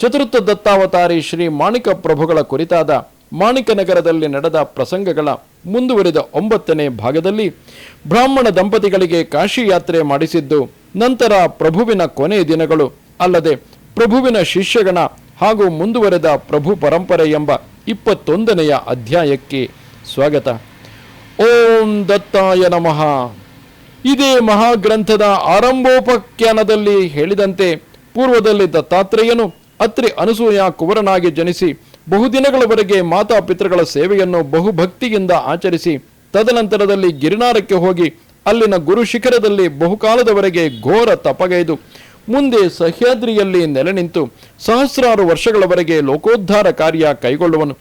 ಚತುರ್ಥ ದತ್ತಾವತಾರಿ ಶ್ರೀ ಮಾಣಿಕ ಪ್ರಭುಗಳ ಕುರಿತಾದ ಮಾಣಿಕ ನಗರದಲ್ಲಿ ನಡೆದ ಪ್ರಸಂಗಗಳ ಮುಂದುವರಿದ ಒಂಬತ್ತನೇ ಭಾಗದಲ್ಲಿ ಬ್ರಾಹ್ಮಣ ದಂಪತಿಗಳಿಗೆ ಕಾಶಿ ಯಾತ್ರೆ ಮಾಡಿಸಿದ್ದು, ನಂತರ ಪ್ರಭುವಿನ ಕೊನೆ ದಿನಗಳು ಅಲ್ಲದೆ ಪ್ರಭುವಿನ ಶಿಷ್ಯಗಣ ಹಾಗೂ ಮುಂದುವರೆದ ಪ್ರಭು ಪರಂಪರೆ ಎಂಬ ಇಪ್ಪತ್ತೊಂದನೆಯ ಅಧ್ಯಾಯಕ್ಕೆ ಸ್ವಾಗತ. ಓಂ ದತ್ತಾಯ ನಮಃ. ಇದೇ ಮಹಾಗ್ರಂಥದ ಆರಂಭೋಪಾಖ್ಯಾನದಲ್ಲಿ ಹೇಳಿದಂತೆ, ಪೂರ್ವದಲ್ಲಿ ದತ್ತಾತ್ರೇಯನು ಅತ್ರಿ ಅನಸೂಯ ಕುವರನಾಗಿ ಜನಿಸಿ ಬಹುದಿನಗಳವರೆಗೆ ಮಾತಾಪಿತೃಗಳ ಸೇವೆಯನ್ನು ಬಹುಭಕ್ತಿಯಿಂದ ಆಚರಿಸಿ ತದನಂತರದಲ್ಲಿ ಗಿರಿನಾರಕ್ಕೆ ಹೋಗಿ ಅಲ್ಲಿನ ಗುರು ಶಿಖರದಲ್ಲಿ ಬಹುಕಾಲದವರೆಗೆ ಘೋರ ತಪಗೈದು. ಮುಂದೆ ಸಹ್ಯಾದ್ರಿಯಲ್ಲಿ ನೆಲೆ ನಿಂತು ಸಹಸ್ರಾರು ವರ್ಷಗಳವರೆಗೆ ಲೋಕೋದ್ಧಾರ ಕಾರ್ಯ ಕೈಗೊಳ್ಳುವನು.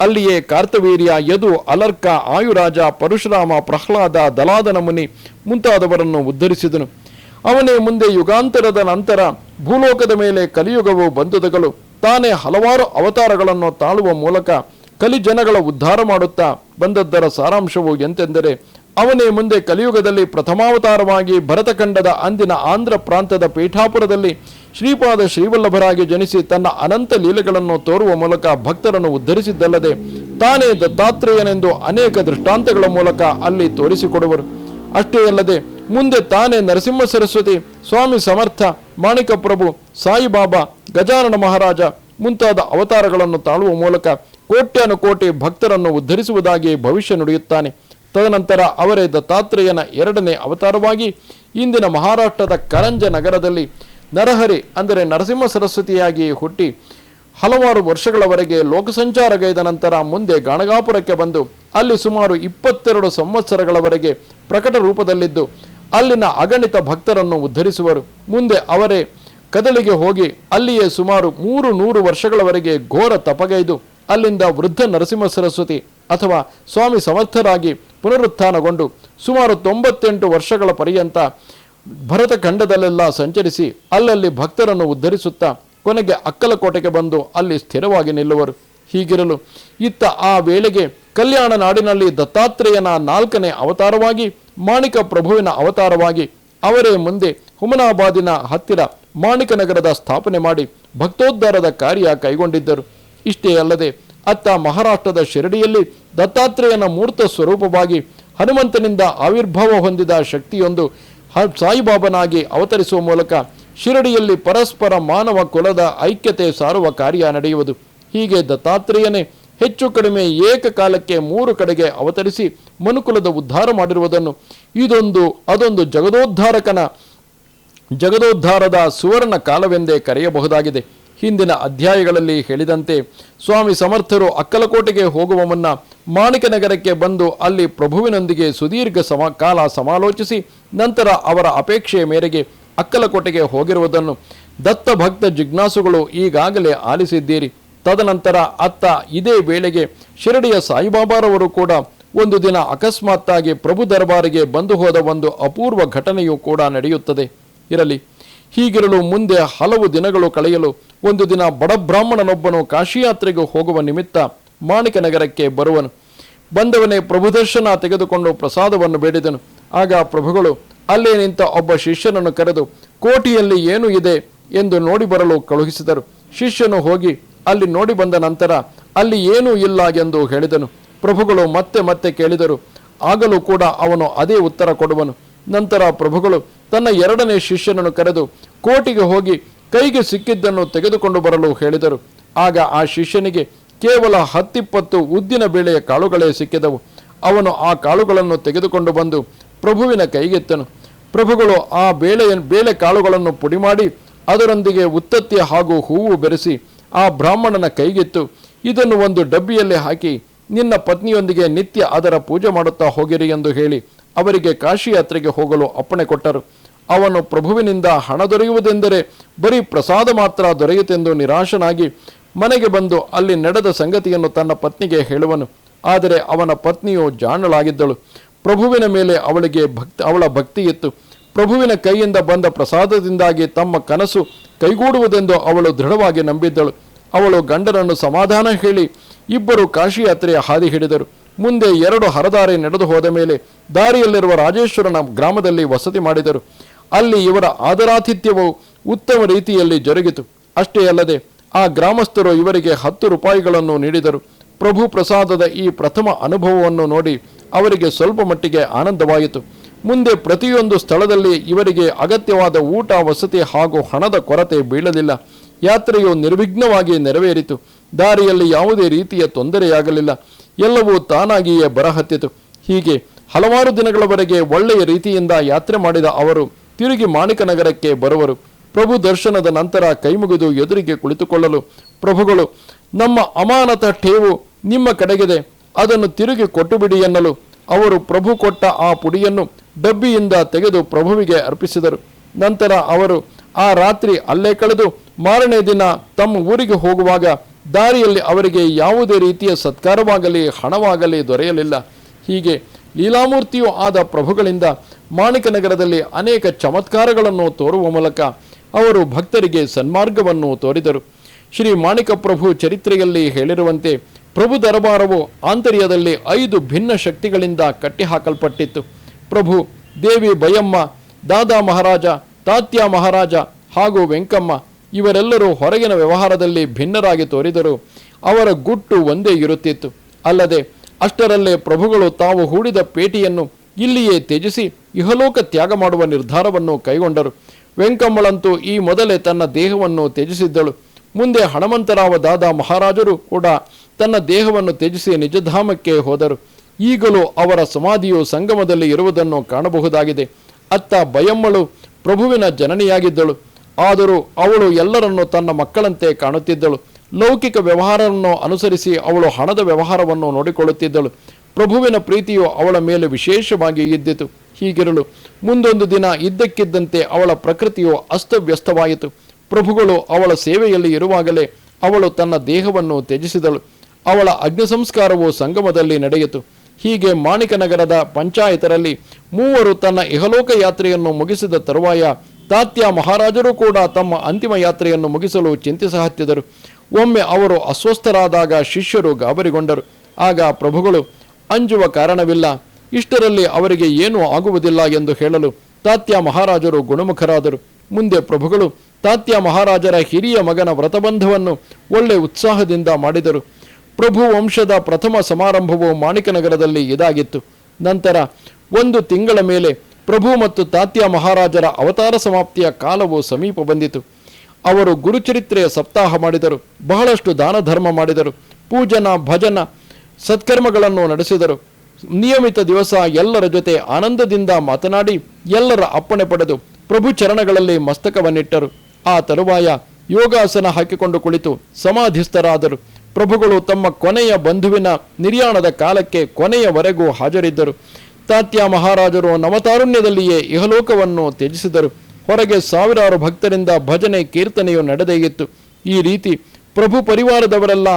ಅಲ್ಲಿಯೇ ಕಾರ್ತವೀರ್ಯ, ಯದು, ಅಲರ್ಕ, ಆಯುರಾಜ, ಪರಶುರಾಮ, ಪ್ರಹ್ಲಾದ, ದಲಾದನ ಮುನಿ ಮುಂತಾದವರನ್ನು ಉದ್ಧರಿಸಿದನು. ಅವನೇ ಮುಂದೆ ಯುಗಾಂತರದ ನಂತರ ಭೂಲೋಕದ ಮೇಲೆ ಕಲಿಯುಗವು ಬಂದುದಗಳು ತಾನೇ ಹಲವಾರು ಅವತಾರಗಳನ್ನು ತಾಳುವ ಮೂಲಕ ಕಲಿಜನಗಳ ಉದ್ಧಾರ ಮಾಡುತ್ತಾ ಬಂದದ್ದರ ಸಾರಾಂಶವು ಎಂತೆಂದರೆ ಅವನೇ ಮುಂದೆ ಕಲಿಯುಗದಲ್ಲಿ ಪ್ರಥಮಾವತಾರವಾಗಿ ಭರತಖಂಡದ ಅಂದಿನ ಆಂಧ್ರ ಪ್ರಾಂತದ ಪೀಠಾಪುರದಲ್ಲಿ ಶ್ರೀಪಾದ ಶ್ರೀವಲ್ಲಭರಾಗಿ ಜನಿಸಿ ತನ್ನ ಅನಂತ ಲೀಲೆಗಳನ್ನು ತೋರುವ ಮೂಲಕ ಭಕ್ತರನ್ನು ಉದ್ಧರಿಸಿದ್ದಲ್ಲದೆ ತಾನೇ ದತ್ತಾತ್ರೇಯನೆಂದು ಅನೇಕ ದೃಷ್ಟಾಂತಗಳ ಮೂಲಕ ಅಲ್ಲಿ ತೋರಿಸಿಕೊಡುವರು. ಅಷ್ಟೇ ಅಲ್ಲದೆ ಮುಂದೆ ತಾನೇ ನರಸಿಂಹ ಸರಸ್ವತಿ, ಸ್ವಾಮಿ ಸಮರ್ಥ ಮಾಣಿಕ ಪ್ರಭು ಸಾಯಿಬಾಬಾ, ಗಜಾನನ ಮಹಾರಾಜ ಮುಂತಾದ ಅವತಾರಗಳನ್ನು ತಾಳುವ ಮೂಲಕ ಕೋಟ್ಯಾನುಕೋಟಿ ಭಕ್ತರನ್ನು ಉದ್ಧರಿಸುವುದಾಗಿ ಭವಿಷ್ಯ ನುಡಿಯುತ್ತಾನೆ. ತದನಂತರ ಅವರೇ ದತ್ತಾತ್ರೇಯನ ಎರಡನೇ ಅವತಾರವಾಗಿ ಇಂದಿನ ಮಹಾರಾಷ್ಟ್ರದ ಕರಂಜ ನಗರದಲ್ಲಿ ನರಹರಿ ಅಂದರೆ ನರಸಿಂಹ ಸರಸ್ವತಿಯಾಗಿ ಹುಟ್ಟಿ ಹಲವಾರು ವರ್ಷಗಳವರೆಗೆ ಲೋಕಸಂಚಾರಗೈದ ನಂತರ ಮುಂದೆ ಗಾಣಗಾಪುರಕ್ಕೆ ಬಂದು ಅಲ್ಲಿ ಸುಮಾರು ಇಪ್ಪತ್ತೆರಡು ಸಂವತ್ಸರಗಳವರೆಗೆ ಪ್ರಕಟ ರೂಪದಲ್ಲಿದ್ದು ಅಲ್ಲಿನ ಅಗಣಿತ ಭಕ್ತರನ್ನು ಉದ್ಧರಿಸುವರು. ಮುಂದೆ ಅವರೇ ಕದಲಿಗೆ ಹೋಗಿ ಅಲ್ಲಿಯೇ ಸುಮಾರು ಮೂರು ನೂರು ವರ್ಷಗಳವರೆಗೆ ಘೋರ ತಪಗೈದು, ಅಲ್ಲಿಂದ ವೃದ್ಧ ನರಸಿಂಹ ಸರಸ್ವತಿ ಅಥವಾ ಸ್ವಾಮಿ ಸಮರ್ಥರಾಗಿ ಪುನರುತ್ಥಾನಗೊಂಡು ಸುಮಾರು ತೊಂಬತ್ತೆಂಟು ವರ್ಷಗಳ ಪರ್ಯಂತ ಭರತ ಖಂಡದಲ್ಲೆಲ್ಲ ಸಂಚರಿಸಿ ಅಲ್ಲಲ್ಲಿ ಭಕ್ತರನ್ನು ಉದ್ಧರಿಸುತ್ತಾ ಕೊನೆಗೆ ಅಕ್ಕಲಕೋಟೆಗೆ ಬಂದು ಅಲ್ಲಿ ಸ್ಥಿರವಾಗಿ ನಿಲ್ಲುವರು. ಹೀಗಿರಲು ಇತ್ತ ಆ ವೇಳೆಗೆ ಕಲ್ಯಾಣ ನಾಡಿನಲ್ಲಿ ದತ್ತಾತ್ರೇಯನ ನಾಲ್ಕನೇ ಅವತಾರವಾಗಿ ಮಾಣಿಕ ಪ್ರಭುವಿನ ಅವತಾರವಾಗಿ ಅವರೇ ಮುಂದೆ ಹುಮನಾಬಾದಿನ ಹತ್ತಿರ ಮಾಣಿಕ ನಗರದ ಸ್ಥಾಪನೆ ಮಾಡಿ ಭಕ್ತೋದ್ಧಾರದ ಕಾರ್ಯ ಕೈಗೊಂಡಿದ್ದರು. ಇಷ್ಟೇ ಅಲ್ಲದೆ ಅತ್ತ ಮಹಾರಾಷ್ಟ್ರದ ಶಿರಡಿಯಲ್ಲಿ ದತ್ತಾತ್ರೇಯನ ಮೂರ್ತ ಸ್ವರೂಪವಾಗಿ ಹನುಮಂತನಿಂದ ಆವಿರ್ಭಾವ ಹೊಂದಿದ ಶಕ್ತಿಯೊಂದು ಸಾಯಿಬಾಬನಾಗಿ ಅವತರಿಸುವ ಮೂಲಕ ಶಿರಡಿಯಲ್ಲಿ ಪರಸ್ಪರ ಮಾನವ ಕುಲದ ಐಕ್ಯತೆ ಸಾರುವ ಕಾರ್ಯ ನಡೆಯುವುದು. ಹೀಗೆ ದತ್ತಾತ್ರೇಯನೇ ಹೆಚ್ಚು ಕಡಿಮೆ ಏಕಕಾಲಕ್ಕೆ ಮೂರು ಕಡೆಗೆ ಅವತರಿಸಿ ಮನುಕುಲದ ಉದ್ಧಾರ ಮಾಡಿರುವುದನ್ನು. ಇದೊಂದು, ಅದೊಂದು ಜಗದೋದ್ಧಾರಕನ, ಜಗದೋದ್ಧಾರದ ಸುವರ್ಣ ಕಾಲವೆಂದೇ ಕರೆಯಬಹುದಾಗಿದೆ. ಹಿಂದಿನ ಅಧ್ಯಾಯಗಳಲ್ಲಿ ಹೇಳಿದಂತೆ ಸ್ವಾಮಿ ಸಮರ್ಥರು ಅಕ್ಕಲಕೋಟೆಗೆ ಹೋಗುವ ಮುನ್ನ ಮಾಣಿಕನಗರಕ್ಕೆ ಬಂದು ಅಲ್ಲಿ ಪ್ರಭುವಿನೊಂದಿಗೆ ಸುದೀರ್ಘ ಸಮ, ಕಾಲ ಸಮಾಲೋಚಿಸಿ ನಂತರ ಅವರ ಅಪೇಕ್ಷೆಯ ಮೇರೆಗೆ ಅಕ್ಕಲಕೋಟೆಗೆ ಹೋಗಿರುವುದನ್ನು ದತ್ತ ಭಕ್ತ ಜಿಜ್ಞಾಸುಗಳು ಈಗಾಗಲೇ ಆಲಿಸಿದ್ದೀರಿ. ತದನಂತರ ಅತ್ತ ಇದೇ ವೇಳೆಗೆ ಶಿರಡಿಯ ಸಾಯಿಬಾಬಾರವರು ಕೂಡ ಒಂದು ದಿನ ಅಕಸ್ಮಾತ್ತಾಗಿ ಪ್ರಭು ದರ್ಬಾರಿಗೆ ಬಂದು ಹೋದ ಒಂದು ಅಪೂರ್ವ ಘಟನೆಯೂ ಕೂಡ ನಡೆಯುತ್ತದೆ. ಇರಲಿ, ಹೀಗಿರಲು ಮುಂದೆ ಹಲವು ದಿನಗಳು ಕಳೆಯಲು ಒಂದು ದಿನ ಬಡಬ್ರಾಹ್ಮಣನೊಬ್ಬನು ಕಾಶಿಯಾತ್ರೆಗೆ ಹೋಗುವ ನಿಮಿತ್ತ ಮಾಣಿಕ ನಗರಕ್ಕೆ ಬರುವನು. ಬಂದವನೇ ಪ್ರಭುದರ್ಶನ ತೆಗೆದುಕೊಂಡು ಪ್ರಸಾದವನ್ನು ಬೇಡಿದನು. ಆಗ ಪ್ರಭುಗಳು, ಅಲ್ಲೇ ನಿಂತ ಒಬ್ಬ ಶಿಷ್ಯನನ್ನು ಕರೆದು, ಕೋಟಿಯಲ್ಲಿ ಏನು ಇದೆ? ಎಂದು ನೋಡಿ ಬರಲು ಕಳುಹಿಸಿದರು. ಶಿಷ್ಯನು ಹೋಗಿ ಅಲ್ಲಿ ನೋಡಿ ಬಂದ ನಂತರ ಅಲ್ಲಿ ಏನೂ ಇಲ್ಲ ಎಂದು ಹೇಳಿದನು. ಪ್ರಭುಗಳು ಮತ್ತೆ ಮತ್ತೆ ಕೇಳಿದರು. ಆಗಲೂ ಕೂಡ ಅವನು ಅದೇ ಉತ್ತರ ಕೊಡುವನು. ನಂತರ ಪ್ರಭುಗಳು ತನ್ನ ಎರಡನೇ ಶಿಷ್ಯನನ್ನು ಕರೆದು ಕೋಟಿಗೆ ಹೋಗಿ ಕೈಗೆ ಸಿಕ್ಕಿದ್ದನ್ನು ತೆಗೆದುಕೊಂಡು ಬರಲು ಹೇಳಿದರು. ಆಗ ಆ ಶಿಷ್ಯನಿಗೆ ಕೇವಲ ಹತ್ತಿಪ್ಪತ್ತು ಉದ್ದಿನ ಬೇಳೆಯ ಕಾಳುಗಳೇ ಸಿಕ್ಕಿದವು. ಅವನು ಆ ಕಾಳುಗಳನ್ನು ತೆಗೆದುಕೊಂಡು ಬಂದು ಪ್ರಭುವಿನ ಕೈಗೆತ್ತನು. ಪ್ರಭುಗಳು ಆ ಬೇಳೆಯ, ಬೇಳೆ ಕಾಳುಗಳನ್ನು ಪುಡಿ ಮಾಡಿ ಅದರೊಂದಿಗೆ ಉತ್ತತ್ತಿ ಹಾಗೂ ಹೂವು ಬೆರೆಸಿ ಆ ಬ್ರಾಹ್ಮಣನ ಕೈಗೆತ್ತು ಇದನ್ನು ಒಂದು ಡಬ್ಬಿಯಲ್ಲಿ ಹಾಕಿ ನಿನ್ನ ಪತ್ನಿಯೊಂದಿಗೆ ನಿತ್ಯ ಅದರ ಪೂಜೆ ಮಾಡುತ್ತಾ ಹೋಗಿರಿ ಎಂದು ಹೇಳಿ ಅವರಿಗೆ ಕಾಶಿ ಯಾತ್ರೆಗೆ ಹೋಗಲು ಅಪ್ಪಣೆ ಕೊಟ್ಟರು. ಅವನು ಪ್ರಭುವಿನಿಂದ ಹಣ ದೊರೆಯುವುದೆಂದರೆ ಬರೀ ಪ್ರಸಾದ ಮಾತ್ರ ದೊರೆಯುತ್ತೆಂದು ನಿರಾಶನಾಗಿ ಮನೆಗೆ ಬಂದು ಅಲ್ಲಿ ನಡೆದ ಸಂಗತಿಯನ್ನು ತನ್ನ ಪತ್ನಿಗೆ ಹೇಳುವನು. ಆದರೆ ಅವನ ಪತ್ನಿಯು ಜಾಣಳಾಗಿದ್ದಳು. ಪ್ರಭುವಿನ ಮೇಲೆ ಅವಳಿಗೆ ಭಕ್ತಿ ಅವಳ ಭಕ್ತಿ ಇತ್ತು ಪ್ರಭುವಿನ ಕೈಯಿಂದ ಬಂದ ಪ್ರಸಾದದಿಂದಾಗಿ ತಮ್ಮ ಕನಸು ಕೈಗೂಡುವುದೆಂದು ಅವಳು ದೃಢವಾಗಿ ನಂಬಿದ್ದಳು. ಅವಳು ಗಂಡನನ್ನು ಸಮಾಧಾನ ಹೇಳಿ, ಇಬ್ಬರು ಕಾಶಿ ಯಾತ್ರೆಯ ಹಾದಿ ಹಿಡಿದರು. ಮುಂದೆ ಎರಡು ಹರದಾರಿ ನಡೆದು ಹೋದ ಮೇಲೆ ದಾರಿಯಲ್ಲಿರುವ ರಾಜೇಶ್ವರನ ಗ್ರಾಮದಲ್ಲಿ ವಸತಿ ಮಾಡಿದರು. ಅಲ್ಲಿ ಇವರ ಆದರಾತಿಥ್ಯವು ಉತ್ತಮ ರೀತಿಯಲ್ಲಿ ಜರುಗಿತು. ಅಷ್ಟೇ ಅಲ್ಲದೆ ಆ ಗ್ರಾಮಸ್ಥರು ಇವರಿಗೆ ಹತ್ತು ರೂಪಾಯಿಗಳನ್ನು ನೀಡಿದರು. ಪ್ರಭು ಪ್ರಸಾದದ ಈ ಪ್ರಥಮ ಅನುಭವವನ್ನು ನೋಡಿ ಅವರಿಗೆ ಸ್ವಲ್ಪ ಮಟ್ಟಿಗೆ ಆನಂದವಾಯಿತು. ಮುಂದೆ ಪ್ರತಿಯೊಂದು ಸ್ಥಳದಲ್ಲಿ ಇವರಿಗೆ ಅಗತ್ಯವಾದ ಊಟ, ವಸತಿ ಹಾಗೂ ಹಣದ ಕೊರತೆ ಬೀಳಲಿಲ್ಲ. ಯಾತ್ರೆಯು ನಿರ್ವಿಘ್ನವಾಗಿ ನೆರವೇರಿತು. ದಾರಿಯಲ್ಲಿ ಯಾವುದೇ ರೀತಿಯ ತೊಂದರೆಯಾಗಲಿಲ್ಲ. ಎಲ್ಲವೂ ತಾನಾಗಿಯೇ ಬರಹತ್ತಿತು. ಹೀಗೆ ಹಲವಾರು ದಿನಗಳವರೆಗೆ ಒಳ್ಳೆಯ ರೀತಿಯಿಂದ ಯಾತ್ರೆ ಮಾಡಿದ ಅವರು ತಿರುಗಿ ಮಾಣಿಕನಗರಕ್ಕೆ ಬರುವರು. ಪ್ರಭು ದರ್ಶನದ ನಂತರ ಕೈಮುಗಿದು ಎದುರಿಗೆ ಕುಳಿತುಕೊಳ್ಳಲು, ಪ್ರಭುಗಳು, ನಮ್ಮ ಅಮಾನತ ಠೇವು ನಿಮ್ಮ ಕಡೆಗಿದೆ. ಅದನ್ನು ತಿರುಗಿ ಕೊಟ್ಟುಬಿಡಿ ಎನ್ನಲು ಅವರು ಪ್ರಭು ಕೊಟ್ಟ ಆ ಪುಡಿಯನ್ನು ಡಬ್ಬಿಯಿಂದ ತೆಗೆದು ಪ್ರಭುವಿಗೆ ಅರ್ಪಿಸಿದರು. ನಂತರ ಅವರು ಆ ರಾತ್ರಿ ಅಲ್ಲೇ ಕಳೆದು ಮಾರನೇ ದಿನ ತಮ್ಮ ಊರಿಗೆ ಹೋಗುವಾಗ ದಾರಿಯಲ್ಲಿ ಅವರಿಗೆ ಯಾವುದೇ ರೀತಿಯ ಸತ್ಕಾರವಾಗಲಿ, ಹಣವಾಗಲಿ ದೊರೆಯಲಿಲ್ಲ. ಹೀಗೆ ಲೀಲಾಮೂರ್ತಿಯೂ ಆದ ಪ್ರಭುಗಳಿಂದ ಮಾಣಿಕನಗರದಲ್ಲಿ ಅನೇಕ ಚಮತ್ಕಾರಗಳನ್ನು ತೋರುವ ಮೂಲಕ ಅವರು ಭಕ್ತರಿಗೆ ಸನ್ಮಾರ್ಗವನ್ನು ತೋರಿದರು. ಶ್ರೀ ಮಾಣಿಕ ಪ್ರಭು ಚರಿತ್ರೆಯಲ್ಲಿ ಹೇಳಿರುವಂತೆ ಪ್ರಭು ದರಬಾರವು ಆಂತರ್ಯದಲ್ಲಿ ಐದು ಭಿನ್ನ ಶಕ್ತಿಗಳಿಂದ ಕಟ್ಟಿಹಾಕಲ್ಪಟ್ಟಿತ್ತು. ಪ್ರಭು ದೇವಿ ಬಯಮ್ಮ, ದಾದಾ ಮಹಾರಾಜ, ತಾತ್ಯ ಮಹಾರಾಜ ಹಾಗೂ ವೆಂಕಮ್ಮ ಇವರೆಲ್ಲರೂ ಹೊರಗಿನ ವ್ಯವಹಾರದಲ್ಲಿ ಭಿನ್ನರಾಗಿ ತೋರಿದರು. ಅವರ ಗುಟ್ಟು ಒಂದೇ ಇರುತ್ತಿತ್ತು. ಅಲ್ಲದೆ ಅಷ್ಟರಲ್ಲೇ ಪ್ರಭುಗಳು ತಾವು ಹೂಡಿದ ಪೇಟಿಯನ್ನು ಇಲ್ಲಿಯೇ ತ್ಯಜಿಸಿ ಇಹಲೋಕ ತ್ಯಾಗ ಮಾಡುವ ನಿರ್ಧಾರವನ್ನು ಕೈಗೊಂಡರು. ವೆಂಕಮ್ಮಳಂತೂ ಈ ಮೊದಲೇ ತನ್ನ ದೇಹವನ್ನು ತ್ಯಜಿಸಿದ್ದಳು. ಮುಂದೆ ಹಣಮಂತರಾವ ದಾದಾ ಮಹಾರಾಜರು ಕೂಡ ತನ್ನ ದೇಹವನ್ನು ತ್ಯಜಿಸಿ ನಿಜಧಾಮಕ್ಕೆ ಹೋದರು. ಈಗಲೂ ಅವರ ಸಮಾಧಿಯು ಸಂಗಮದಲ್ಲಿ ಇರುವುದನ್ನು ಕಾಣಬಹುದಾಗಿದೆ. ಅತ್ತ ಬಯಮ್ಮಳು ಪ್ರಭುವಿನ ಜನನಿಯಾಗಿದ್ದಳು. ಆದರೂ ಅವಳು ಎಲ್ಲರನ್ನು ತನ್ನ ಮಕ್ಕಳಂತೆ ಕಾಣುತ್ತಿದ್ದಳು. ಲೌಕಿಕ ವ್ಯವಹಾರವನ್ನು ಅನುಸರಿಸಿ ಅವಳು ಹಣದ ವ್ಯವಹಾರವನ್ನು ನೋಡಿಕೊಳ್ಳುತ್ತಿದ್ದಳು. ಪ್ರಭುವಿನ ಪ್ರೀತಿಯು ಅವಳ ಮೇಲೆ ವಿಶೇಷವಾಗಿ ಇದ್ದಿತು. ಹೀಗಿರಲು ಮುಂದೊಂದು ದಿನ ಇದ್ದಕ್ಕಿದ್ದಂತೆ ಅವಳ ಪ್ರಕೃತಿಯು ಅಸ್ತವ್ಯಸ್ತವಾಯಿತು. ಪ್ರಭುಗಳು ಅವಳ ಸೇವೆಯಲ್ಲಿ ಇರುವಾಗಲೇ ಅವಳು ತನ್ನ ದೇಹವನ್ನು ತ್ಯಜಿಸಿದಳು. ಅವಳ ಅಗ್ನಿ ಸಂಸ್ಕಾರವು ಸಂಗಮದಲ್ಲಿ ನಡೆಯಿತು. ಹೀಗೆ ಮಾಣಿಕ ನಗರದ ಪಂಚಾಯತರಲ್ಲಿ ಮೂವರು ತನ್ನ ಇಹಲೋಕ ಯಾತ್ರೆಯನ್ನು ಮುಗಿಸಿದ ತರುವಾಯ ತಾತ್ಯ ಮಹಾರಾಜರು ಕೂಡ ತಮ್ಮ ಅಂತಿಮ ಯಾತ್ರೆಯನ್ನು ಮುಗಿಸಲು ಚಿಂತಿಸಹತ್ತಿದರು ಒಮ್ಮೆ ಅವರು ಅಸ್ವಸ್ಥರಾದಾಗ ಶಿಷ್ಯರು ಗಾಬರಿಗೊಂಡರು. ಆಗ ಪ್ರಭುಗಳು, ಅಂಜುವ ಕಾರಣವಿಲ್ಲ. ಇಷ್ಟರಲ್ಲಿ ಅವರಿಗೆ ಏನೂ ಆಗುವುದಿಲ್ಲ ಎಂದು ಹೇಳಲು ತಾತ್ಯ ಮಹಾರಾಜರು ಗುಣಮುಖರಾದರು. ಮುಂದೆ ಪ್ರಭುಗಳು, ತಾತ್ಯ ಮಹಾರಾಜರ ಹಿರಿಯ ಮಗನ ವ್ರತಬಂಧವನ್ನು ಒಳ್ಳೆ ಉತ್ಸಾಹದಿಂದ ಮಾಡಿದರು. ಪ್ರಭು ವಂಶದ ಪ್ರಥಮ ಸಮಾರಂಭವು ಮಾಣಿಕನಗರದಲ್ಲಿ ಇದಾಗಿತ್ತು. ನಂತರ ಒಂದು ತಿಂಗಳ ಮೇಲೆ ಪ್ರಭು ಮತ್ತು ತಾತ್ಯ ಮಹಾರಾಜರ ಅವತಾರ ಸಮಾಪ್ತಿಯ ಕಾಲವು ಸಮೀಪ ಬಂದಿತು. ಅವರು ಗುರುಚರಿತ್ರೆಯ ಸಪ್ತಾಹ ಮಾಡಿದರು, ಬಹಳಷ್ಟು ದಾನ ಧರ್ಮ ಮಾಡಿದರು, ಪೂಜನ, ಭಜನ, ಸತ್ಕರ್ಮಗಳನ್ನು ನಡೆಸಿದರು. ನಿಯಮಿತ ದಿವಸ ಎಲ್ಲರ ಜೊತೆ ಆನಂದದಿಂದ ಮಾತನಾಡಿ ಎಲ್ಲರ ಅಪ್ಪಣೆ ಪಡೆದು ಪ್ರಭು ಚರಣಗಳಲ್ಲಿ ಮಸ್ತಕವನ್ನಿಟ್ಟರು. ಆ ತರುವಾಯ ಯೋಗಾಸನ ಹಾಕಿಕೊಂಡು ಕುಳಿತು ಸಮಾಧಿಸ್ಥರಾದರು. ಪ್ರಭುಗಳು ತಮ್ಮ ಕೊನೆಯ ಬಂಧುವಿನ ನಿರ್ಯಾಣದ ಕಾಲಕ್ಕೆ ಕೊನೆಯವರೆಗೂ ಹಾಜರಿದ್ದರು. ತಾತ್ಯ ಮಹಾರಾಜರು ನವತಾರುಣ್ಯದಲ್ಲಿಯೇ ಇಹಲೋಕವನ್ನು ತ್ಯಜಿಸಿದರು. ಹೊರಗೆ ಸಾವಿರಾರು ಭಕ್ತರಿಂದ ಭಜನೆ ಕೀರ್ತನೆಯು ನಡೆದೇಗಿತ್ತು ಈ ರೀತಿ ಪ್ರಭು ಪರಿವಾರದವರೆಲ್ಲ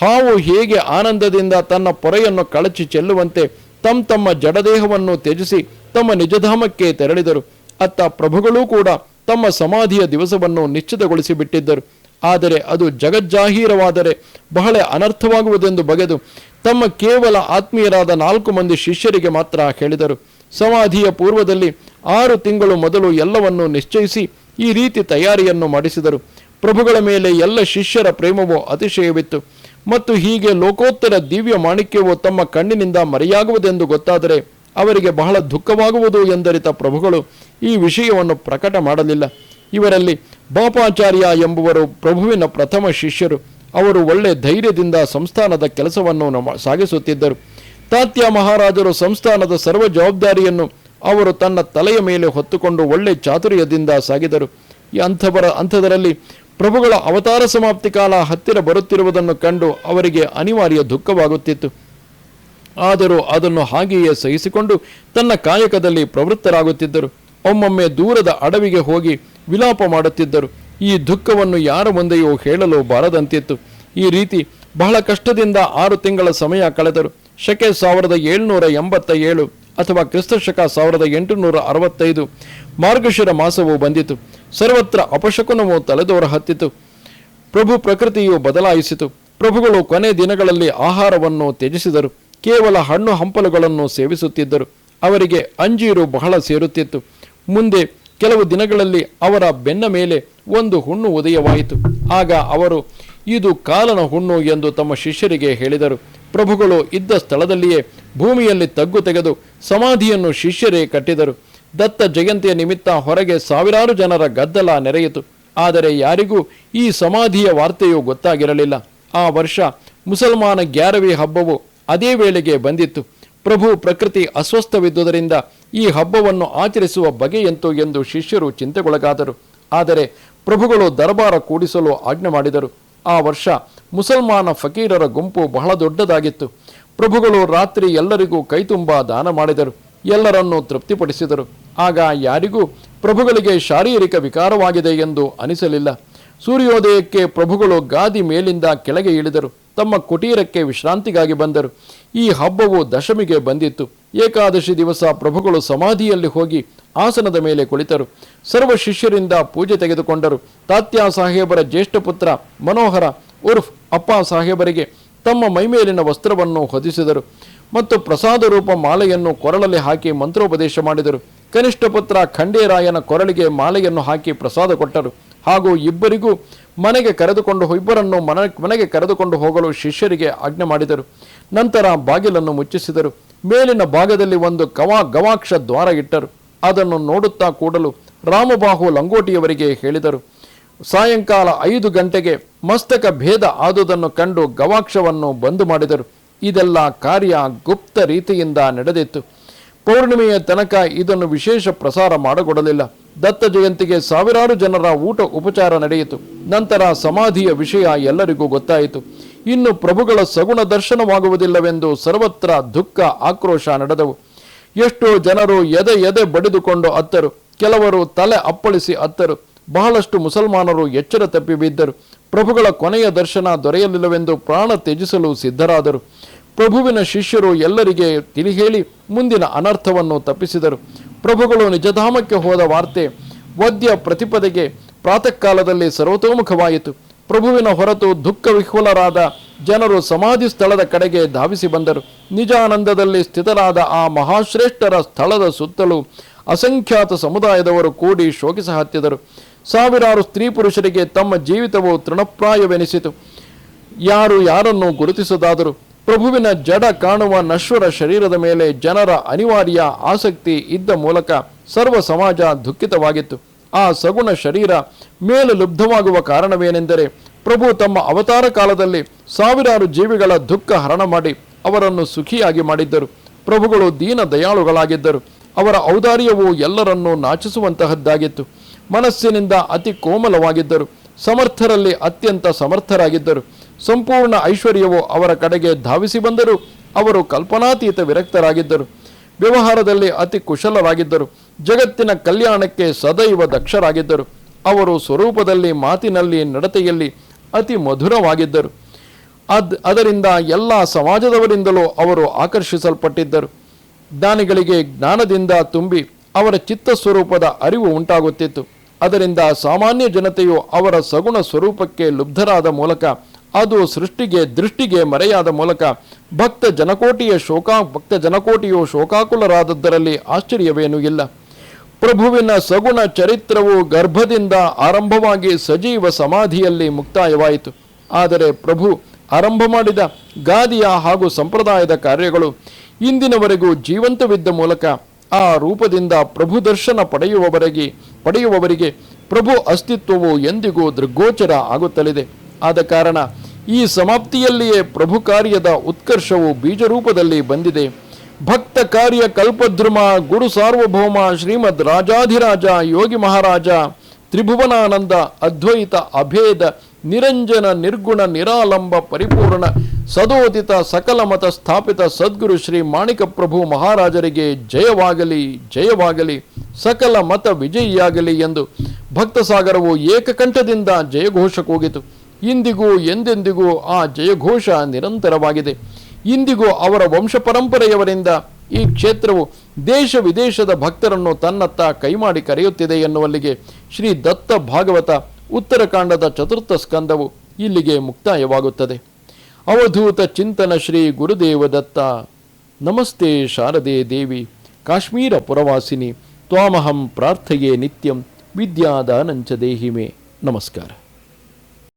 ಹಾವು ಹೇಗೆ ಆನಂದದಿಂದ ತನ್ನ ಪೊರೆಯನ್ನು ಕಳಚಿ ಚೆಲ್ಲುವಂತೆ ತಮ್ಮ ತಮ್ಮ ಜಡದೇಹವನ್ನು ತ್ಯಜಿಸಿ ತಮ್ಮ ನಿಜಧಾಮಕ್ಕೆ ತೆರಳಿದರು. ಅತ್ತ ಪ್ರಭುಗಳೂ ಕೂಡ ತಮ್ಮ ಸಮಾಧಿಯ ದಿವಸವನ್ನು ನಿಶ್ಚಿತಗೊಳಿಸಿ ಬಿಟ್ಟಿದ್ದರು ಆದರೆ ಅದು ಜಗಜ್ಜಾಹೀರವಾದರೆ ಬಹಳ ಅನರ್ಥವಾಗುವುದೆಂದು ಬಗೆದು ತಮ್ಮ ಕೇವಲ ಆತ್ಮೀಯರಾದ ನಾಲ್ಕು ಮಂದಿ ಶಿಷ್ಯರಿಗೆ ಮಾತ್ರ ಹೇಳಿದರು. ಸಮಾಧಿಯ ಪೂರ್ವದಲ್ಲಿ ಆರು ತಿಂಗಳು ಮೊದಲು ಎಲ್ಲವನ್ನು ನಿಶ್ಚಯಿಸಿ ಈ ರೀತಿ ತಯಾರಿಯನ್ನು ಮಾಡಿಸಿದರು. ಪ್ರಭುಗಳ ಮೇಲೆ ಎಲ್ಲ ಶಿಷ್ಯರ ಪ್ರೇಮವು ಅತಿಶಯವಿತ್ತು. ಮತ್ತು ಹೀಗೆ ಲೋಕೋತ್ತರ ದಿವ್ಯ ಮಾಣಿಕ್ಯವು ತಮ್ಮ ಕಣ್ಣಿನಿಂದ ಮರೆಯಾಗುವುದೆಂದು ಗೊತ್ತಾದರೆ ಅವರಿಗೆ ಬಹಳ ದುಃಖವಾಗುವುದು ಎಂದರಿತ ಪ್ರಭುಗಳು ಈ ವಿಷಯವನ್ನು ಪ್ರಕಟ ಮಾಡಲಿಲ್ಲ. ಇವರಲ್ಲಿ ಬಾಪಾಚಾರ್ಯ ಎಂಬುವರು ಪ್ರಭುವಿನ ಪ್ರಥಮ ಶಿಷ್ಯರು. ಅವರು ಒಳ್ಳೆ ಧೈರ್ಯದಿಂದ ಸಂಸ್ಥಾನದ ಕೆಲಸವನ್ನು ಸಾಗಿಸುತ್ತಿದ್ದರು. ತಾತ್ಯ ಮಹಾರಾಜರು ಸಂಸ್ಥಾನದ ಸರ್ವ ಜವಾಬ್ದಾರಿಯನ್ನು ಅವರು ತನ್ನ ತಲೆಯ ಮೇಲೆ ಹೊತ್ತುಕೊಂಡು ಒಳ್ಳೆ ಚಾತುರ್ಯದಿಂದ ಸಾಗಿದರು. ಈ ಅಂಥವರ ಅಂಥದರಲ್ಲಿ ಪ್ರಭುಗಳ ಅವತಾರ ಸಮಾಪ್ತಿ ಕಾಲ ಹತ್ತಿರ ಬರುತ್ತಿರುವುದನ್ನು ಕಂಡು ಅವರಿಗೆ ಅನಿವಾರ್ಯ ದುಃಖವಾಗುತ್ತಿತ್ತು. ಆದರೂ ಅದನ್ನು ಹಾಗೆಯೇ ಸಹಿಸಿಕೊಂಡು ತನ್ನ ಕಾಯಕದಲ್ಲಿ ಪ್ರವೃತ್ತರಾಗುತ್ತಿದ್ದರು. ಒಮ್ಮೊಮ್ಮೆ ದೂರದ ಅಡವಿಗೆ ಹೋಗಿ ವಿಲಾಪ ಮಾಡುತ್ತಿದ್ದರು. ಈ ದುಃಖವನ್ನು ಯಾರ ಮುಂದೆಯೂ ಹೇಳಲು ಬಾರದಂತಿತ್ತು. ಈ ರೀತಿ ಬಹಳ ಕಷ್ಟದಿಂದ ಆರು ತಿಂಗಳ ಸಮಯ ಕಳೆದರು. ಶಕೆ ಸಾವಿರದ ಏಳ್ನೂರ ಎಂಬತ್ತ ಏಳು ಅಥವಾ ಕ್ರಿಸ್ತಶಕ ಸಾವಿರದ ಎಂಟುನೂರ ಅರವತ್ತೈದು ಮಾರ್ಗಶಿರ ಮಾಸವು ಬಂದಿತು. ಸರ್ವತ್ರ ಅಪಶಕುನವು ತಲೆದೋರ ಹತ್ತಿತು ಪ್ರಭು ಪ್ರಕೃತಿಯು ಬದಲಾಯಿಸಿತು. ಪ್ರಭುಗಳು ಕೊನೆ ದಿನಗಳಲ್ಲಿ ಆಹಾರವನ್ನು ತ್ಯಜಿಸಿದರು. ಕೇವಲ ಹಣ್ಣು ಹಂಪಲುಗಳನ್ನು ಸೇವಿಸುತ್ತಿದ್ದರು. ಅವರಿಗೆ ಅಂಜೀರು ಬಹಳ ಸೇರುತ್ತಿತ್ತು. ಮುಂದೆ ಕೆಲವು ದಿನಗಳಲ್ಲಿ ಅವರ ಬೆನ್ನ ಮೇಲೆ ಒಂದು ಹುಣ್ಣು ಉದಯವಾಯಿತು. ಆಗ ಅವರು, ಇದು ಕಾಲನ ಹುಣ್ಣು ಎಂದು ತಮ್ಮ ಶಿಷ್ಯರಿಗೆ ಹೇಳಿದರು. ಪ್ರಭುಗಳು ಇದ್ದ ಸ್ಥಳದಲ್ಲಿಯೇ ಭೂಮಿಯಲ್ಲಿ ತಗ್ಗು ತೆಗೆದು ಸಮಾಧಿಯನ್ನು ಶಿಷ್ಯರೇ ಕಟ್ಟಿದರು. ದತ್ತ ಜಯಂತಿಯ ನಿಮಿತ್ತ ಹೊರಗೆ ಸಾವಿರಾರು ಜನರ ಗದ್ದಲ ನೆರೆಯಿತು. ಆದರೆ ಯಾರಿಗೂ ಈ ಸಮಾಧಿಯ ವಾರ್ತೆಯು ಗೊತ್ತಾಗಿರಲಿಲ್ಲ. ಆ ವರ್ಷ ಮುಸಲ್ಮಾನ ಗ್ಯಾರವಿ ಹಬ್ಬವು ಅದೇ ವೇಳೆಗೆ ಬಂದಿತ್ತು. ಪ್ರಭು ಪ್ರಕೃತಿ ಅಸ್ವಸ್ಥವಿದ್ದುದರಿಂದ ಈ ಹಬ್ಬವನ್ನು ಆಚರಿಸುವ ಬಗೆಯಂತು ಎಂದು ಶಿಷ್ಯರು ಚಿಂತೆಗೊಳಗಾದರು. ಆದರೆ ಪ್ರಭುಗಳು ದರಬಾರ ಕೂಡಿಸಲು ಆಜ್ಞೆ ಮಾಡಿದರು. ಆ ವರ್ಷ ಮುಸಲ್ಮಾನ ಫಕೀರರ ಗುಂಪು ಬಹಳ ದೊಡ್ಡದಾಗಿತ್ತು. ಪ್ರಭುಗಳು ರಾತ್ರಿ ಎಲ್ಲರಿಗೂ ಕೈತುಂಬ ದಾನ ಮಾಡಿದರು. ಎಲ್ಲರನ್ನೂ ತೃಪ್ತಿಪಡಿಸಿದರು. ಆಗ ಯಾರಿಗೂ ಪ್ರಭುಗಳಿಗೆ ಶಾರೀರಿಕ ವಿಕಾರವಾಗಿದೆ ಎಂದು ಅನಿಸಲಿಲ್ಲ. ಸೂರ್ಯೋದಯಕ್ಕೆ ಪ್ರಭುಗಳು ಗಾದಿ ಮೇಲಿಂದ ಕೆಳಗೆ ಇಳಿದರು. ತಮ್ಮ ಕುಟೀರಕ್ಕೆ ವಿಶ್ರಾಂತಿಗಾಗಿ ಬಂದರು. ಈ ಹಬ್ಬವು ದಶಮಿಗೆ ಬಂದಿತ್ತು. ಏಕಾದಶಿ ದಿವಸ ಪ್ರಭುಗಳು ಸಮಾಧಿಯಲ್ಲಿ ಹೋಗಿ ಆಸನದ ಮೇಲೆ ಕುಳಿತರು. ಸರ್ವ ಶಿಷ್ಯರಿಂದ ಪೂಜೆ ತೆಗೆದುಕೊಂಡರು. ತಾತ್ಯಾ ಸಾಹೇಬರ ಜ್ಯೇಷ್ಠ ಪುತ್ರ ಮನೋಹರ ಉರ್ಫ್ ಅಪ್ಪ ಸಾಹೇಬರಿಗೆ ತಮ್ಮ ಮೈಮೇಲಿನ ವಸ್ತ್ರವನ್ನು ಹೊದಿಸಿದರು. ಮತ್ತು ಪ್ರಸಾದ ರೂಪ ಮಾಲೆಯನ್ನು ಕೊರಳಲ್ಲಿ ಹಾಕಿ ಮಂತ್ರೋಪದೇಶ ಮಾಡಿದರು. ಕನಿಷ್ಠ ಪುತ್ರ ಖಂಡೇರಾಯನ ಕೊರಳಿಗೆ ಮಾಲೆಯನ್ನು ಹಾಕಿ ಪ್ರಸಾದ ಕೊಟ್ಟರು. ಹಾಗೂ ಇಬ್ಬರಿಗೂ ಮನೆಗೆ ಕರೆದುಕೊಂಡು ಇಬ್ಬರನ್ನು ಮನ, ಮನೆಗೆ ಕರೆದುಕೊಂಡು ಹೋಗಲು ಶಿಷ್ಯರಿಗೆ ಆಜ್ಞೆ ಮಾಡಿದರು. ನಂತರ ಬಾಗಿಲನ್ನು ಮುಚ್ಚಿಸಿದರು. ಮೇಲಿನ ಭಾಗದಲ್ಲಿ ಒಂದು ಗವಾ, ಗವಾಕ್ಷ ದ್ವಾರ ಇಟ್ಟರು. ಅದನ್ನು ನೋಡುತ್ತಾ ಕೂಡಲು ರಾಮಬಾಹು ಲಂಗೋಟಿಯವರಿಗೆ ಹೇಳಿದರು. ಸಾಯಂಕಾಲ ಐದು ಗಂಟೆಗೆ ಮಸ್ತಕ ಭೇದ ಆದುದನ್ನು ಕಂಡು ಗವಾಕ್ಷವನ್ನು ಬಂದು ಮಾಡಿದರು. ಇದೆಲ್ಲ ಕಾರ್ಯ ಗುಪ್ತ ರೀತಿಯಿಂದ ನಡೆದಿತ್ತು. ಪೌರ್ಣಿಮೆಯ ತನಕ ಇದನ್ನು ವಿಶೇಷ ಪ್ರಸಾರ ಮಾಡಗೊಡಲಿಲ್ಲ. ದತ್ತ ಜಯಂತಿಗೆ ಸಾವಿರಾರು ಜನರ ಊಟ ಉಪಚಾರ ನಡೆಯಿತು. ನಂತರ ಸಮಾಧಿಯ ವಿಷಯ ಎಲ್ಲರಿಗೂ ಗೊತ್ತಾಯಿತು. ಇನ್ನು ಪ್ರಭುಗಳ ಸಗುಣ ದರ್ಶನವಾಗುವುದಿಲ್ಲವೆಂದು ಸರ್ವತ್ರ ದುಃಖ, ಆಕ್ರೋಶ ನಡೆದವು. ಎಷ್ಟೋ ಜನರು ಎದೆ ಎದೆ ಬಡಿದುಕೊಂಡು ಅತ್ತರು. ಕೆಲವರು ತಲೆ ಅಪ್ಪಳಿಸಿ ಅತ್ತರು. ಬಹಳಷ್ಟು ಮುಸಲ್ಮಾನರು ಎಚ್ಚರ ತಪ್ಪಿ ಬಿದ್ದರು. ಪ್ರಭುಗಳ ಕೊನೆಯ ದರ್ಶನ ದೊರೆಯಲಿಲ್ಲವೆಂದು ಪ್ರಾಣ ತ್ಯಜಿಸಲು ಸಿದ್ಧರಾದರು. ಪ್ರಭುವಿನ ಶಿಷ್ಯರು ಎಲ್ಲರಿಗೆ ತಿಳಿಹೇಳಿ ಮುಂದಿನ ಅನರ್ಥವನ್ನು ತಪ್ಪಿಸಿದರು. ಪ್ರಭುಗಳು ನಿಜಧಾಮಕ್ಕೆ ಹೋದ ವಾರ್ತೆ ವದ್ಯ ಪ್ರತಿಪದೆಗೆ ಪ್ರಾತಃ ಕಾಲದಲ್ಲಿ ಸರ್ವತೋಮುಖವಾಯಿತು. ಪ್ರಭುವಿನ ಹೊರತು ದುಃಖ ವಿಹ್ವಲರಾದ ಜನರು ಸಮಾಧಿ ಸ್ಥಳದ ಕಡೆಗೆ ಧಾವಿಸಿ ಬಂದರು. ನಿಜಾನಂದದಲ್ಲಿ ಸ್ಥಿತರಾದ ಆ ಮಹಾಶ್ರೇಷ್ಠರ ಸ್ಥಳದ ಸುತ್ತಲೂ ಅಸಂಖ್ಯಾತ ಸಮುದಾಯದವರು ಕೂಡಿ ಶೋಕಿಸ ಹತ್ತಿದರು. ಸಾವಿರಾರು ಸ್ತ್ರೀ ಪುರುಷರಿಗೆ ತಮ್ಮ ಜೀವಿತವು ತೃಣಪ್ರಾಯವೆನಿಸಿತು. ಯಾರು ಯಾರನ್ನು ಗುರುತಿಸದಾದರು ಪ್ರಭುವಿನ ಜಡ ಕಾಣುವ ನಶ್ವರ ಶರೀರದ ಮೇಲೆ ಜನರ ಅನಿವಾರ್ಯ ಆಸಕ್ತಿ ಇದ್ದ ಮೂಲಕ ಸರ್ವ ಸಮಾಜ ದುಃಖಿತವಾಗಿತ್ತು. ಆ ಸಗುಣ ಶರೀರ ಮೇಲೆ ಲುಬ್ಧವಾಗುವ ಕಾರಣವೇನೆಂದರೆ ಪ್ರಭು ತಮ್ಮ ಅವತಾರ ಕಾಲದಲ್ಲಿ ಸಾವಿರಾರು ಜೀವಿಗಳ ದುಃಖ ಹರಣ ಮಾಡಿ ಅವರನ್ನು ಸುಖಿಯಾಗಿ ಮಾಡಿದ್ದರು. ಪ್ರಭುಗಳು ದೀನ ದಯಾಳುಗಳಾಗಿದ್ದರು. ಅವರ ಔದಾರ್ಯವು ಎಲ್ಲರನ್ನೂ ನಾಚಿಸುವಂತಹದ್ದಾಗಿತ್ತು. ಮನಸ್ಸಿನಿಂದ ಅತಿ ಕೋಮಲವಾಗಿದ್ದರು. ಸಮರ್ಥರಲ್ಲಿ ಅತ್ಯಂತ ಸಮರ್ಥರಾಗಿದ್ದರು. ಸಂಪೂರ್ಣ ಐಶ್ವರ್ಯವು ಅವರ ಕಡೆಗೆ ಧಾವಿಸಿ ಬಂದರು. ಅವರು ಕಲ್ಪನಾತೀತ ವಿರಕ್ತರಾಗಿದ್ದರು. ವ್ಯವಹಾರದಲ್ಲಿ ಅತಿ ಕುಶಲರಾಗಿದ್ದರು. ಜಗತ್ತಿನ ಕಲ್ಯಾಣಕ್ಕೆ ಸದೈವ ದಕ್ಷರಾಗಿದ್ದರು. ಅವರು ಸ್ವರೂಪದಲ್ಲಿ, ಮಾತಿನಲ್ಲಿ, ನಡತೆಯಲ್ಲಿ ಅತಿ ಮಧುರವಾಗಿದ್ದರು. ಅದ್, ಅದರಿಂದ ಎಲ್ಲ ಸಮಾಜದವರಿಂದಲೂ ಅವರು ಆಕರ್ಷಿಸಲ್ಪಟ್ಟಿದ್ದರು. ಜ್ಞಾನಿಗಳಿಗೆ ಜ್ಞಾನದಿಂದ ತುಂಬಿ ಅವರ ಚಿತ್ತ ಸ್ವರೂಪದ ಅರಿವು ಉಂಟಾಗುತ್ತಿತ್ತು. ಅದರಿಂದ ಸಾಮಾನ್ಯ ಜನತೆಯು ಅವರ ಸಗುಣ ಸ್ವರೂಪಕ್ಕೆ ಲುಬ್ಧರಾದ ಮೂಲಕ ಅದು ಸೃಷ್ಟಿಗೆ, ದೃಷ್ಟಿಗೆ ಮರೆಯಾದ ಮೂಲಕ ಭಕ್ತ ಜನಕೋಟಿಯ ಶೋಕಾ, ಭಕ್ತ ಜನಕೋಟಿಯು ಶೋಕಾಕುಲರಾದದ್ದರಲ್ಲಿ ಆಶ್ಚರ್ಯವೇನೂ ಇಲ್ಲ. ಪ್ರಭುವಿನ ಸಗುಣ ಚರಿತ್ರವು ಗರ್ಭದಿಂದ ಆರಂಭವಾಗಿ ಸಜೀವ ಸಮಾಧಿಯಲ್ಲಿ ಮುಕ್ತಾಯವಾಯಿತು. ಆದರೆ ಪ್ರಭು ಆರಂಭ ಮಾಡಿದ ಗಾದಿಯ ಹಾಗೂ ಸಂಪ್ರದಾಯದ ಕಾರ್ಯಗಳು ಇಂದಿನವರೆಗೂ ಜೀವಂತವಿದ್ದ ಮೂಲಕ ಆ ರೂಪದಿಂದ ಪ್ರಭು ದರ್ಶನ ಪಡೆಯುವವರೆಗೆ, ಪಡೆಯುವವರಿಗೆ ಪ್ರಭು ಅಸ್ತಿತ್ವವು ಎಂದಿಗೂ ದೃಗ್ಗೋಚರ ಆಗುತ್ತಲಿದೆ. ಆದ ಕಾರಣ ಈ ಸಮಾಪ್ತಿಯಲ್ಲಿಯೇ ಪ್ರಭು ಕಾರ್ಯದ ಉತ್ಕರ್ಷವು ಬೀಜರೂಪದಲ್ಲಿ ಬಂದಿದೆ. ಭಕ್ತ ಕಾರ್ಯ ಕಲ್ಪದ್ರುಮ, ಗುರು ಸಾರ್ವಭೌಮ, ಶ್ರೀಮದ್ ರಾಜಾಧಿರಾಜ, ಯೋಗಿ ಮಹಾರಾಜ, ತ್ರಿಭುವನಾನಂದ, ಅದ್ವೈತ ಅಭೇದ, ನಿರಂಜನ ನಿರ್ಗುಣ ನಿರಾಲಂಬ ಪರಿಪೂರ್ಣ, ಸದೋದಿತ ಸಕಲ ಮತ ಸ್ಥಾಪಿತ ಸದ್ಗುರು ಶ್ರೀ ಮಾಣಿಕ ಪ್ರಭು ಮಹಾರಾಜರಿಗೆ ಜಯವಾಗಲಿ ಜಯವಾಗಲಿ, ಸಕಲ ಮತ ವಿಜಯಿಯಾಗಲಿ ಎಂದು ಭಕ್ತಸಾಗರವು ಏಕಕಂಠದಿಂದ ಜಯಘೋಷ ಕೂಗಿತು. ಇಂದಿಗೂ ಎಂದೆಂದಿಗೂ ಆ ಜಯಘೋಷ ನಿರಂತರವಾಗಿದೆ. ಇಂದಿಗೂ ಅವರ ವಂಶ ಪರಂಪರೆಯವರಿಂದ ಈ ಕ್ಷೇತ್ರವು ದೇಶ ವಿದೇಶದ ಭಕ್ತರನ್ನು ತನ್ನತ್ತ ಕೈಮಾಡಿ ಕರೆಯುತ್ತಿದೆ ಎನ್ನುವಲ್ಲಿಗೆ ಶ್ರೀ ದತ್ತ ಭಾಗವತ ಉತ್ತರಕಾಂಡದ ಚತುರ್ಥ ಸ್ಕಂದವು ಇಲ್ಲಿಗೆ ಮುಕ್ತಾಯವಾಗುತ್ತದೆ. ಅವಧೂತ ಚಿಂತನ ಶ್ರೀ ಗುರುದೇವ ದತ್ತ. ನಮಸ್ತೆ ಶಾರದೆ ದೇವಿ. ಕಾಶ್ಮೀರ ಪುರವಾಸಿನಿ. ತ್ವಾಮಹಂ ಪ್ರಾರ್ಥೆಯೇ ನಿತ್ಯಂ. ವಿದ್ಯಾದಾನಂಚ ದೇಹಿಮೆ. ನಮಸ್ಕಾರ.